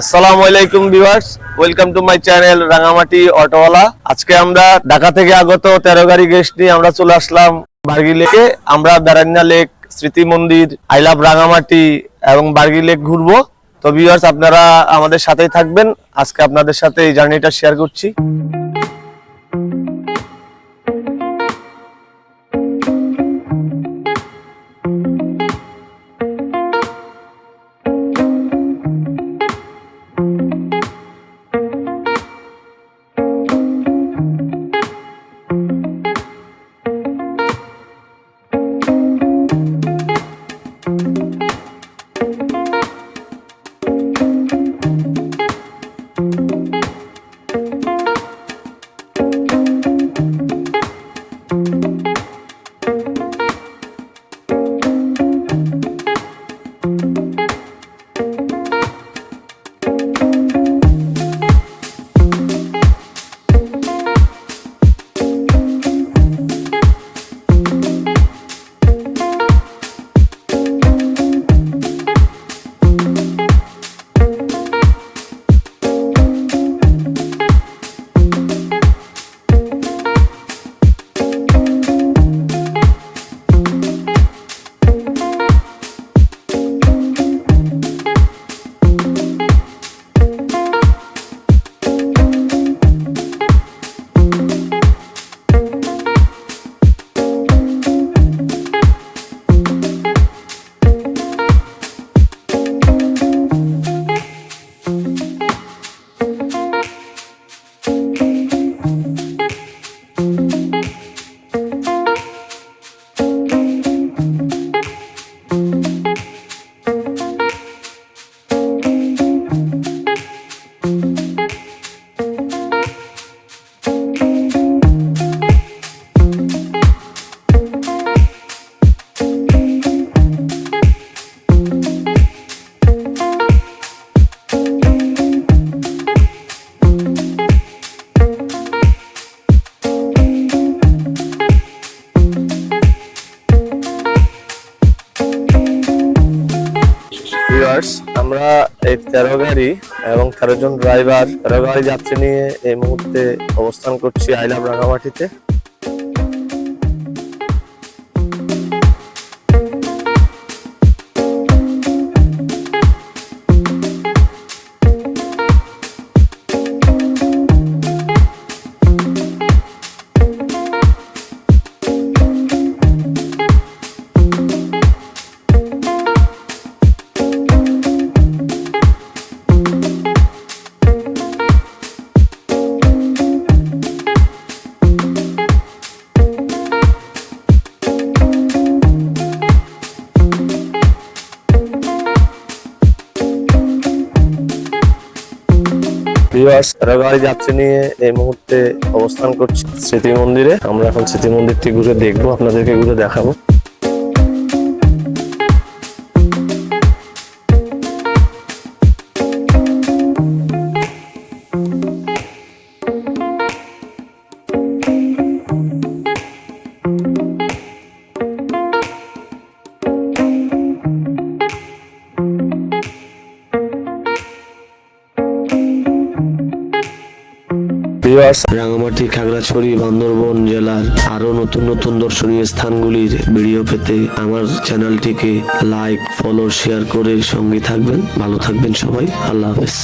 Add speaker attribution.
Speaker 1: আসসালামু আলাইকুম viewers, welcome to my channel Rangamati অটোওয়ালা। আজকে আমরা ঢাকা থেকে আগত তেরো গাড়ি গেস্ট নিয়ে আমরা চলে আসলাম বার্গি লেকে। আমরা বেড়ান্না লেক, স্মৃতি মন্দির, আই লাভ রাঙামাটি এবং বার্গি লেক ঘুরবো। তো ভিউয়ার্স, আপনারা আমাদের সাথেই থাকবেন। আজকে আপনাদের সাথে এই জার্নিটা শেয়ার করছি। ভিউয়ার্স আমরা এই তেরো গাড়ি এবং তেরো জন ড্রাইভার তেরো গাড়ি যাত্রী নিয়ে এই মুহূর্তে অবস্থান করছি আইলাম রাঙামাটিতে। গাড়ি নিয়ে এই মুহূর্তে অবস্থান করছি স্মৃতি মন্দিরে আমরা এখন স্মৃতি মন্দিরটি ঘুরে দেখব, আপনাদেরকে ঘুরে দেখাবো। ভিউয়ার্স,
Speaker 2: রাঙামাটি খাগড়াছড়ি, বান্দরবন জেলার আরও নতুন নতুন দর্শনীয় স্থানগুলির ভিডিও পেতে আমার চ্যানেলটিকে লাইক, ফলো, শেয়ার করে সঙ্গে থাকবেন। ভালো থাকবেন সবাই। আল্লাহ হাফেজ।